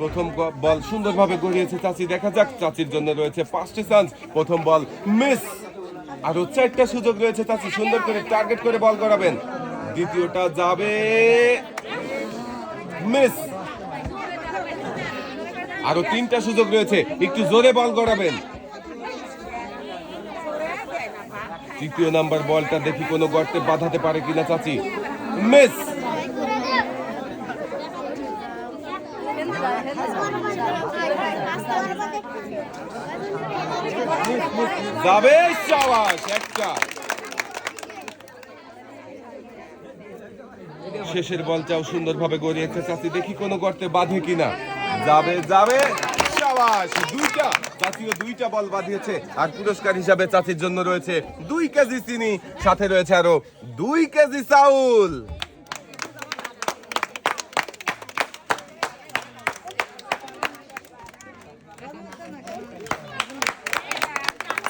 প্রথম বল সুন্দরভাবে গড়িয়েছে চাচি। দেখা যাক চাচির জন্য রয়েছে পাঁচটি চান্স প্রথম বল মিস আরও চারটা সুযোগ রয়েছে চাচি, সুন্দর করে টার্গেট করে বল করাবেন দ্বিতীয়টা যাবে মিস আরও তিনটা সুযোগ রয়েছে, একটু জোরে বল গড়াবেন। তৃতীয় নাম্বার বলটা দেখি কোনো গর্তে বাঁধাতে পারে কিনা চাচি। মিস যাবে সাবাস, একটা। শেষের বলটাও সুন্দরভাবে গড়িয়েছে চাচি, দেখি কোনো গর্তে বাঁধে কিনা। যাবে যাবে, সাবাস, দুইটা। চাচিও দুইটা বল বাঁধিয়েছে, আর পুরস্কার হিসাবে চাচির জন্য রয়েছে দুই কেজি চিনি, সাথে রয়েছে আরও দুই কেজি চাউল।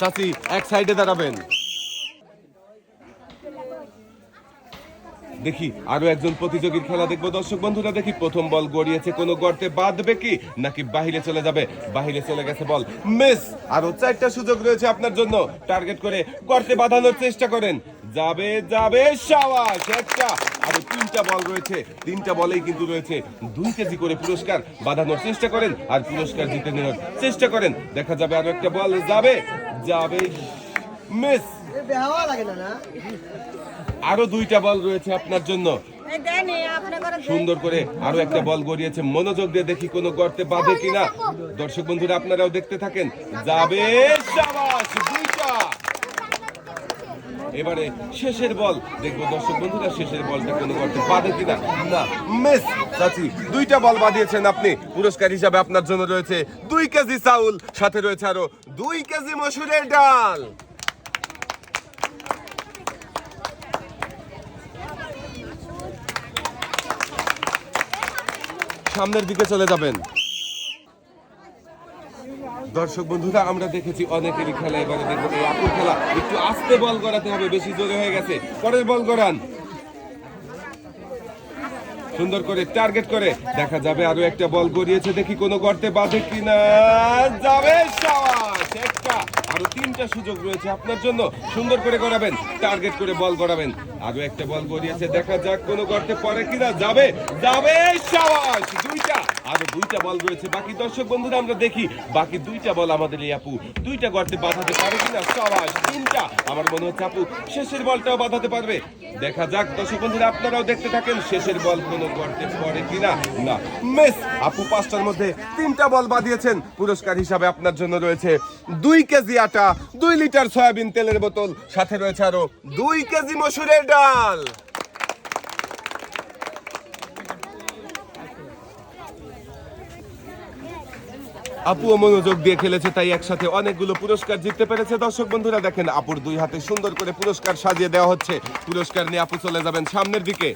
চাচি, এক সাইডে দাঁড়াবেন। দেখি, আরও একজন প্রতিযোগীর খেলা দেখব। দর্শক বন্ধুরা, দেখি প্রথম বল গড়িয়েছে কোনো গর্তে, বাঁধবে কি, নাকি বাহিরে চলে যাবে? বাহিরে চলে গেছে বল। মিস, আরও চারটা সুযোগ রয়েছে আপনার জন্য। টার্গেট করে গর্তে বাঁধানোর চেষ্টা করেন। যাবে যাবে সাবাস একটা আরও তিনটা বল রয়েছে। তিনটা বলেই কিন্তু রয়েছে দুই কেজি করে পুরস্কার। বাঁধানোর চেষ্টা করেন আর পুরস্কার জিতে নেওয়ার চেষ্টা করেন। দেখা যাবে আরও একটা বল। যাবে যাবে মিস। বেহাওয়া লাগে না না? আরও দুইটা বল রয়েছে আপনার জন্য। সুন্দর করে আরও একটা বল গড়িয়েছে। মনোযোগ দিয়ে দেখি কোনো গর্তে বাঁধে কিনা। দর্শক বন্ধুরা আপনারাও দেখতে থাকেন। যাবে সাবাস দুইটা। এবারে শেষের বল। দেখব দর্শক বন্ধুরা, শেষের বলটা কোনো গর্তে বাঁধে কিনা? না, মিস, চাচি, দুইটা বল বাঁধিয়েছেন আপনি। পুরস্কার হিসাবে আপনার জন্য রয়েছে দুই কেজি চাউল, সাথে রয়েছে আরও দুই কেজি মসুরের ডাল। সামনের দিকে চলে যাবেন। দর্শক বন্ধুরা, আমরা দেখেছি অনেকেরই খেলা এবারে দেখব। এই আপুর খেলা, একটু আস্তে বল করাতে হবে, বেশি জোরে হয়ে গেছে। পরের বল করান সুন্দর করে টার্গেট করে, দেখা যাবে আরও একটা বল গড়িয়েছে, দেখি কোনো গর্তে বাঁধে কিনা। যাবে একটা, আরও তিনটা সুযোগ রয়েছে আপনার জন্য। সুন্দর করে গড়াবেন, টার্গেট করে বল গড়াবেন। আরও একটা বল গড়িয়েছে, দেখা যাক কোনো গর্তে পড়ে কিনা। যাবে যাবে সাবাস দুইটা। আরও দুইটা বল রয়েছে। বাকি দর্শক বন্ধুরা, আমরা দেখি। বাকি দুইটা বল আমাদের এই আপু। দুইটা গর্তে বাঁধাতে পারে কিনা? সাবাস তিনটা। আমার মনে হচ্ছে আপু, শেষের বলটাও বাঁধাতে পারবে। দেখা যাক, দর্শক বন্ধুরা, আপনারাও দেখতে থাকেন শেষের বল কোনো গর্তে পড়ে কিনা? না। মিস, আপু পাঁচটার মধ্যে তিনটা বল বাঁধিয়েছেন। পুরস্কার হিসাবে আপনার জন্য রয়েছে দুই কেজি আটা, দুই লিটার সয়াবিন তেলের বোতল। সাথে রয়েছে আরও দুই কেজি মসুরের ডাল। আপুও মনোযোগ দিয়ে খেলেছে, তাই একসাথে অনেকগুলো পুরস্কার জিততে পেরেছে। দর্শক বন্ধুরা, দেখেন আপুর দুই হাতে সুন্দর করে পুরস্কার সাজিয়ে দেওয়া হচ্ছে। পুরস্কার নিয়ে আপু চলে যাবেন সামনের দিকে।